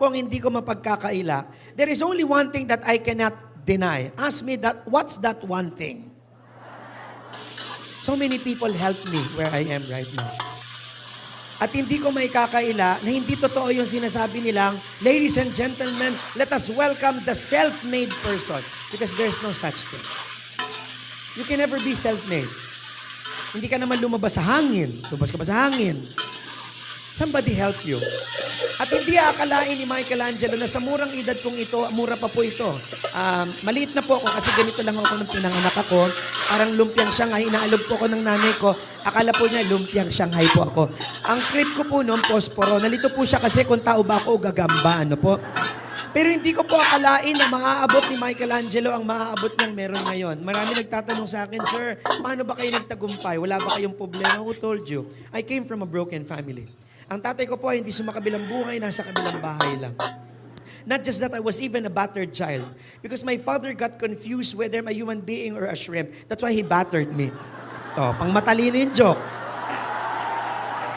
kung hindi ko mapagkakaila, there is only one thing that I cannot deny. Ask me that, what's that one thing? So many people help me where I am right now. At hindi ko may kakaila na hindi totoo yung sinasabi nilang, Ladies and gentlemen, let us welcome the self-made person. Because there's no such thing. You can never be self-made. Hindi ka naman lumabas sa hangin. Lumabas ka ba sa hangin? Somebody help you. At hindi akalain ni Michelangelo na sa murang edad kong ito, mura pa po ito. Um, maliit na po ako kasi ganito lang ako nung pinanganak ako. Parang lumpiang Shanghai, inaalog po ako ng nanay ko. Akala po niya lumpiang Shanghai po ako. Ang trip ko po noon, posporo. Nalito po siya kasi kung tao ba ako o gagamba, ano po. Pero hindi ko po akalain na maaabot ni Michelangelo ang maaabot niyang meron ngayon. Marami nagtatanong sa akin, Sir, paano ba kayo nagtagumpay? Wala ba kayong problema? Who told you? I came from a broken family. Ang tatay ko po ay hindi sumakabilang buhay, nasa kabilang bahay lang. Not just that, I was even a battered child. Because my father got confused whether I'm a human being or a shrimp. That's why he battered me. To, pang matalino yung joke.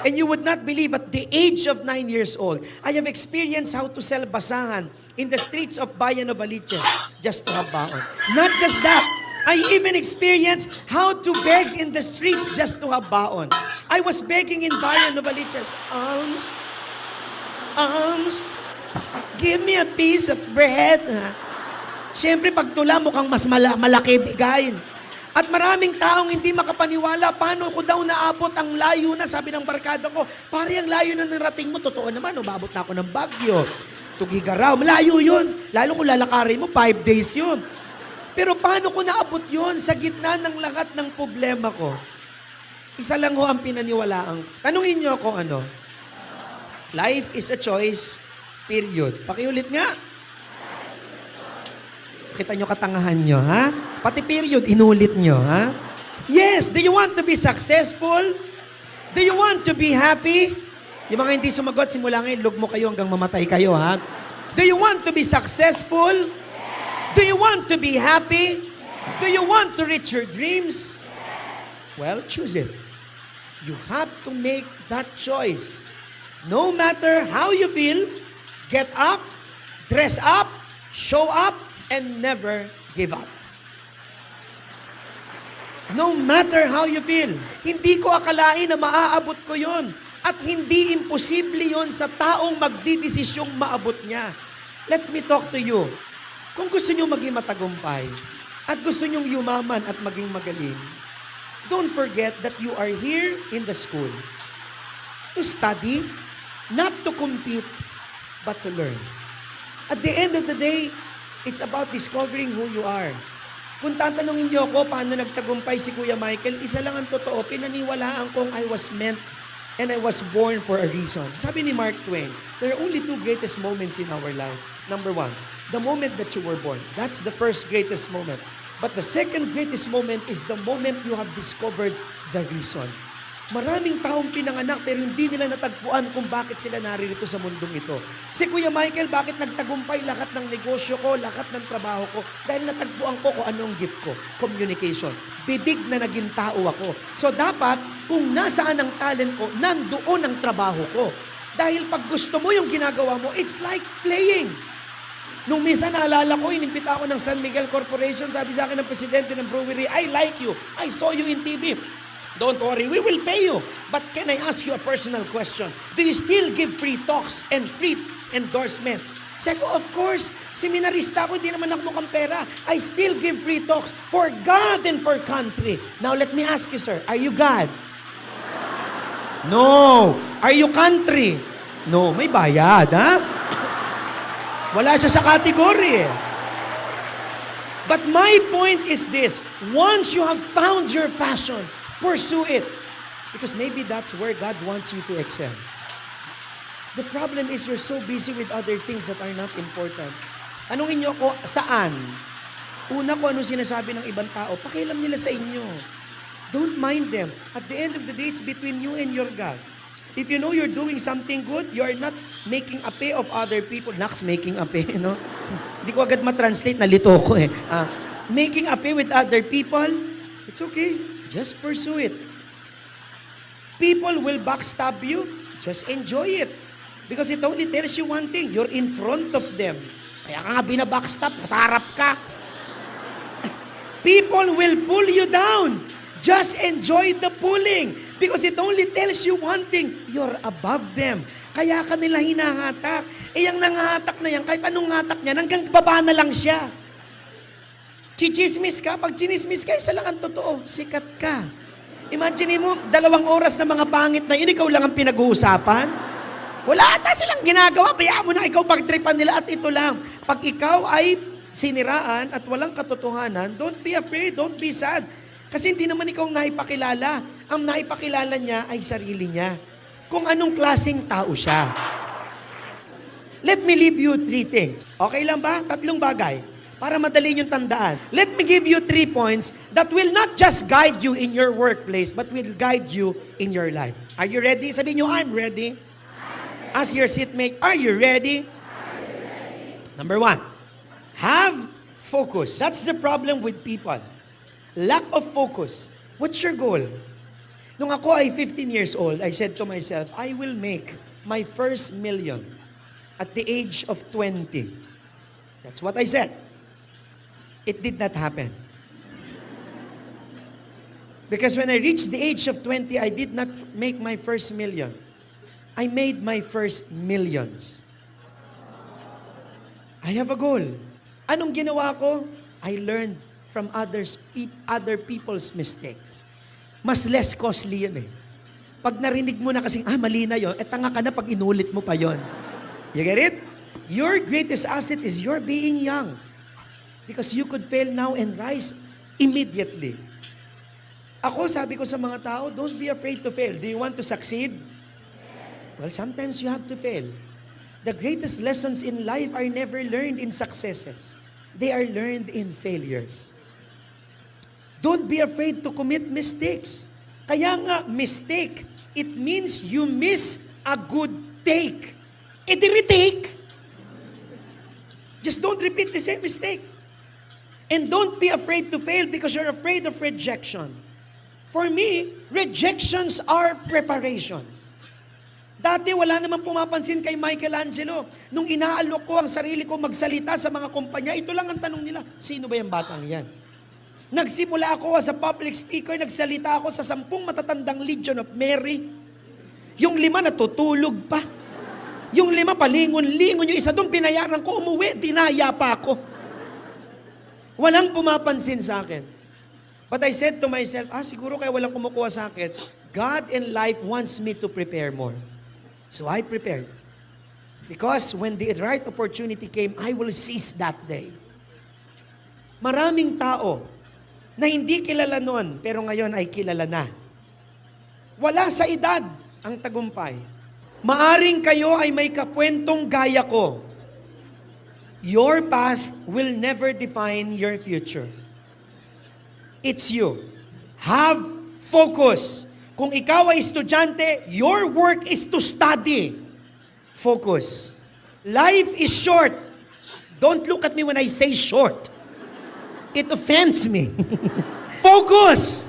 And you would not believe at the age of nine years old, I have experienced how to sell basahan in the streets of Bayan of Aliche just to have baon. Not just that, I even experienced how to beg in the streets just to have baon. I was begging in Bayan of Aliches, alms, alms, give me a piece of bread. Siyempre, pag tula, mukhang mas mala- malaki bigayin. At maraming taong hindi makapaniwala, paano ko daw naabot ang layo na, sabi ng barkada ko, pare ang layo na narating mo, totoo naman, umabot na ako ng Bagyo. Tugigaraw, malayo yun. Lalo kung lalakarin mo, five days yun. Pero paano ko naabot yun sa gitna ng lahat ng problema ko? Isa lang ho ang pinaniwalaan. Tanungin niyo ako ano? Life is a choice, period. Pakiulit nga. Kita nyo katangahan nyo, ha? Pati period, inulit nyo, ha? Yes, do you want to be successful? Do you want to be happy? Yung mga hindi sumagot, simula ngayon, lugmo kayo hanggang mamatay kayo, ha? Do you want to be successful? Do you want to be happy? Do you want to reach your dreams? Well, choose it. You have to make that choice. No matter how you feel, get up, dress up, show up, and never give up. No matter how you feel, hindi ko akalain na maaabot ko yon. At hindi imposible yon sa taong magdidesisyong maabot niya. Let me talk to you. Kung gusto niyo maging matagumpay, at gusto niyong yumaman at maging magaling, don't forget that you are here in the school to study, not to compete, but to learn. At the end of the day, it's about discovering who you are. Kung tatanungin niyo ako paano nagtagumpay si Kuya Michael, isa lang ang totoo, pinaniwalaan kong I was meant and I was born for a reason. Sabi ni Mark Twain, there are only two greatest moments in our life. Number one, the moment that you were born. That's the first greatest moment. But the second greatest moment is the moment you have discovered the reason. Maraming taong pinanganak pero hindi nila natagpuan kung bakit sila naririto sa mundong ito. Si Kuya Michael, bakit nagtagumpay lahat ng negosyo ko, lahat ng trabaho ko? Dahil natagpuan ko kung anong gift ko, communication. Bibig na naging tao ako. So dapat, kung nasaan ang talent ko, nandoon ang trabaho ko. Dahil pag gusto mo yung ginagawa mo, it's like playing. Nung minsan naalala ko, inimbita ako ng San Miguel Corporation, sabi sa akin ng presidente ng brewery, I like you. I saw you in TV. Don't worry, we will pay you. But can I ask you a personal question? Do you still give free talks and free endorsements? Sabi ko, of course, seminarista ako, hindi naman ako mukhang pera. I still give free talks for God and for country. Now let me ask you, sir, are you God? No. Are you country? No, may bayad, ha? Wala siya sa category eh. But my point is this, once you have found your passion, pursue it. Because maybe that's where God wants you to excel. The problem is you're so busy with other things that are not important. Tanungin niyo ako, saan? Una ko anong sinasabi ng ibang tao, pakialam nila sa inyo. Don't mind them. At the end of the day, it's between you and your God. If you know you're doing something good, you are not making a pay of other people. Nax, making a pay, no? Hindi ko agad matranslate, nalito ko eh. Ah, making a pay with other people, it's okay. Just pursue it. People will backstab you. Just enjoy it. Because it only tells you one thing, you're in front of them. Kaya ka nga binabackstop, nasa harap ka. People will pull you down. Just enjoy the pulling. Because it only tells you one thing, you're above them. Kaya ka nila hinahatak. Eh, yung nangahatak na yan, kahit anong hatak niya, hanggang baba na lang siya. Chichismis ka, pag chinismis ka, isa lang ang totoo, sikat ka. Imagine mo, dalawang oras na mga pangit na yun, ikaw lang ang pinag-uusapan. Wala ata silang ginagawa, kaya mo na ikaw pagtripan nila at ito lang. Pag ikaw ay siniraan at walang katotohanan, don't be afraid, don't be sad. Kasi hindi naman ikaw ang naipakilala. Ang naipakilala niya ay sarili niya. Kung anong klaseng tao siya. Let me leave you three things. Okay lang ba? Tatlong bagay. Para madali yung tandaan. Let me give you three points that will not just guide you in your workplace, but will guide you in your life. Are you ready? Sabihin nyo, I'm ready. Ask your seatmate, are you ready? Number one, have focus. That's the problem with people. Lack of focus. What's your goal? Nung ako ay 15 years old, I said to myself, I will make my first million at the age of 20. That's what I said. It did not happen. Because when I reached the age of 20, I did not make my first million. I made my first millions. I have a goal. Anong ginawa ko? I learned from others, pe- other people's mistakes. Mas less costly yan eh. Pag narinig mo na kasing, ah, mali na yun, eh tanga ka na pag inulit mo pa yon. You get it? Your greatest asset is your being young. Because you could fail now and rise immediately. Ako, sabi ko sa mga tao, don't be afraid to fail. Do you want to succeed? Well, sometimes you have to fail. The greatest lessons in life are never learned in successes. They are learned in failures. Don't be afraid to commit mistakes. Kaya nga, mistake, it means you miss a good take. E di retake. Just don't repeat the same mistake. And don't be afraid to fail because you're afraid of rejection. For me, rejections are preparations. Dati wala naman pumapansin kay Michelangelo. Nung inaalok ko ang sarili ko magsalita sa mga kumpanya, ito lang ang tanong nila, sino ba yung batang yan? Nagsimula ako as a public speaker, nagsalita ako sa sampung matatandang Legion of Mary. Yung lima natutulog pa. Yung lima palingon-lingon, yung isa doon pinayaran ko, umuwi, dinaya pa ako. Walang pumapansin sa akin. But I said to myself, ah, siguro kaya walang kumukuha sa akin, God in life wants me to prepare more. So I prepared. Because when the right opportunity came, I will seize that day. Maraming tao na hindi kilala noon, pero ngayon ay kilala na. Wala sa edad ang tagumpay. Maaring kayo ay may kapwentong gaya ko. Your past will never define your future. It's you. Have focus. Kung ikaw ay estudyante, your work is to study. Focus. Life is short. Don't look at me when I say short. It offends me. Focus.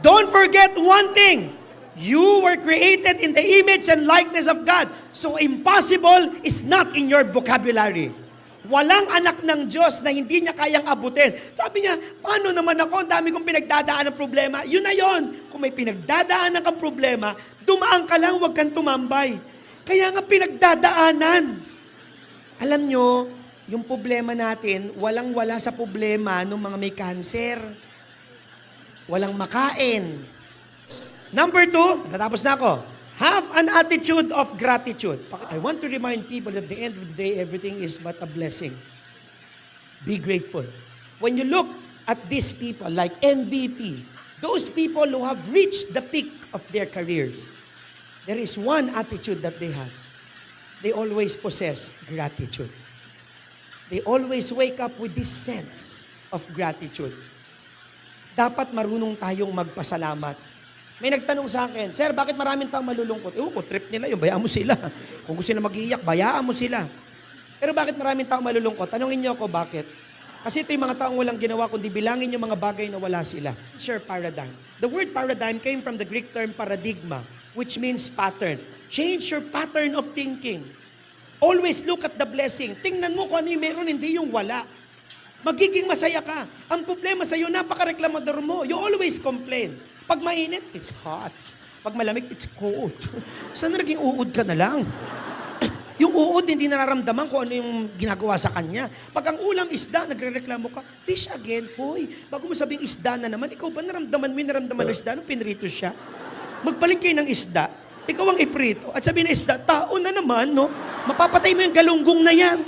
Don't forget one thing. You were created in the image and likeness of God. So impossible is not in your vocabulary. Walang anak ng Diyos na hindi niya kayang abutin. Sabi niya, paano naman ako? Ang dami kong pinagdadaan ng problema. Yun na yun. Kung may pinagdadaanan kang problema, dumaan ka lang, huwag kang tumambay. Kaya nga pinagdadaanan. Alam nyo, yung problema natin, walang-wala sa problema ng mga may cancer. Walang makain. Number two, natapos na ako. Have an attitude of gratitude. I want to remind people that at the end of the day, everything is but a blessing. Be grateful. When you look at these people like MVP, those people who have reached the peak of their careers, there is one attitude that they have. They always possess gratitude. They always wake up with this sense of gratitude. Dapat marunong tayong magpasalamat. May nagtanong sa akin, Sir, bakit maraming tao malulungkot? Ewan ko, trip nila yun, bayaan mo sila. Kung gusto nila mag-iiyak, bayaan mo sila. Pero bakit maraming tao malulungkot? Tanungin niyo ako bakit. Kasi ito yung mga taong walang ginawa, kundi bilangin yung mga bagay na wala sila. Sure, paradigm. The word paradigm came from the Greek term paradigma, which means pattern. Change your pattern of thinking. Always look at the blessing. Tingnan mo kung ano yung meron, hindi yung wala. Magiging masaya ka. Ang problema sa iyo, napaka-reklamador mo. You always complain. Pag mainit, it's hot. Pag malamig, it's cold. Saan naging uod ka na lang? yung uod, hindi nararamdaman kung ano yung ginagawa sa kanya. Pag ang ulam isda, nagre-reklamo ka, fish again, hoy. Bago mo sabing isda na naman, ikaw ba naramdaman mo yung naramdaman ng isda nung pinrito siya? Magpalit kayo ng isda, ikaw ang iprito. At sabihin ng isda, tao na naman, no? Mapapatay mo yung galunggong na yan.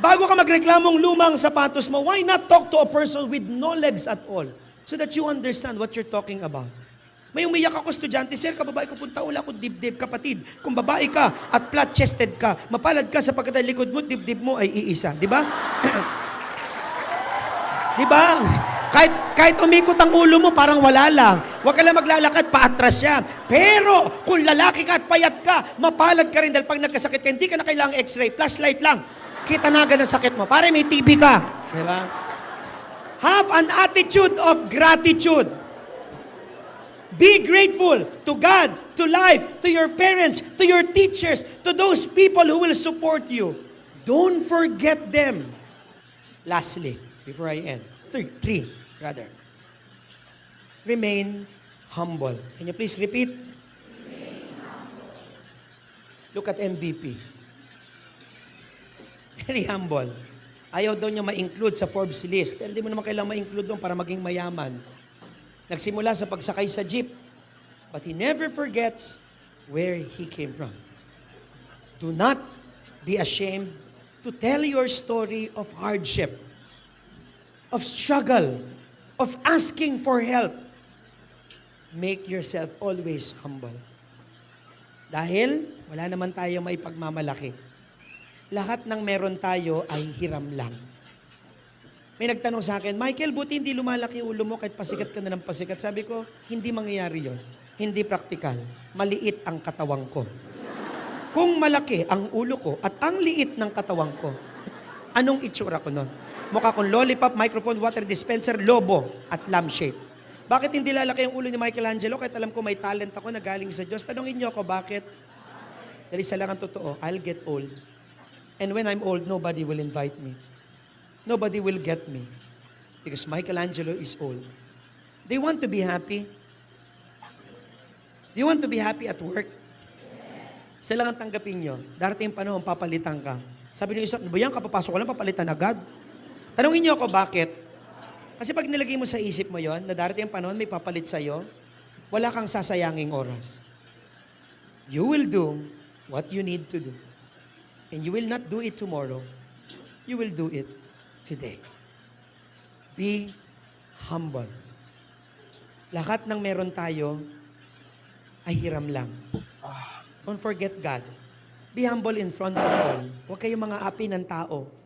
Bago ka magreklamong lumang sapatos mo, why not talk to a person with no legs at all? So that you understand what you're talking about. May umiyak ako estudyante, Sir, kababae ko punta, wala akong dibdib, kapatid. Kung babae ka at flat-chested ka, mapalad ka sapagkat ang likod mo, dibdib mo ay iisa. Di ba? Di ba? Kahit, kahit umikot ang ulo mo, parang wala lang. Huwag ka lang maglalakad, paatras siya. Pero, kung lalaki ka at payat ka, mapalad ka rin dahil pag nagkasakit ka, hindi ka na kailangang x-ray, flashlight lang. Kita na agad ang sakit mo. Pare, may TB ka. Di ba? Have an attitude of gratitude. Be grateful to God, to life, to your parents, to your teachers, to those people who will support you. Don't forget them. Lastly, before I end, three, three rather. Remain humble. Can you please repeat? Look at MVP. Very humble. Ayaw daw niya ma-include sa Forbes list. Pero hindi mo naman kailangan ma-include doon para maging mayaman. Nagsimula sa pagsakay sa jeep. But he never forgets where he came from. Do not be ashamed to tell your story of hardship, of struggle, of asking for help. Make yourself always humble. Dahil wala naman tayo may pagmamalaki. Lahat ng meron tayo ay hiram lang. May nagtanong sa akin, Michael, buti hindi lumalaki ulo mo kahit pasikat ka na ng pasikat. Sabi ko, hindi mangyayari yon. Hindi praktikal. Maliit ang katawang ko. Kung malaki ang ulo ko at ang liit ng katawang ko, anong itsura ko nun? Mukha kong lollipop, microphone, water dispenser, lobo at lampshade. Bakit hindi lalaki ang ulo ni Michelangelo kahit alam ko may talent ako na galing sa Diyos? Tanongin niyo ako, bakit? Dahil isa lang ang totoo, I'll get old. And when I'm old, nobody will invite me. Nobody will get me. Because Michelangelo is old. You want to be happy? Do you want to be happy at work? Isa lang ang tanggapin nyo. Darating yung panahon, papalitan ka. Sabi niyo isa, ba yan, kapapasok ko lang, papalitan agad. Tanungin niyo ako, bakit? Kasi pag nilagay mo sa isip mo yon, na darating yung panahon, may papalit sa'yo, wala kang sasayanging oras. You will do what you need to do. And you will not do it tomorrow. You will do it today. Be humble. Lahat ng meron tayo ay hiram lang. Don't forget God. Be humble in front of all. Huwag kayong mga api ng tao.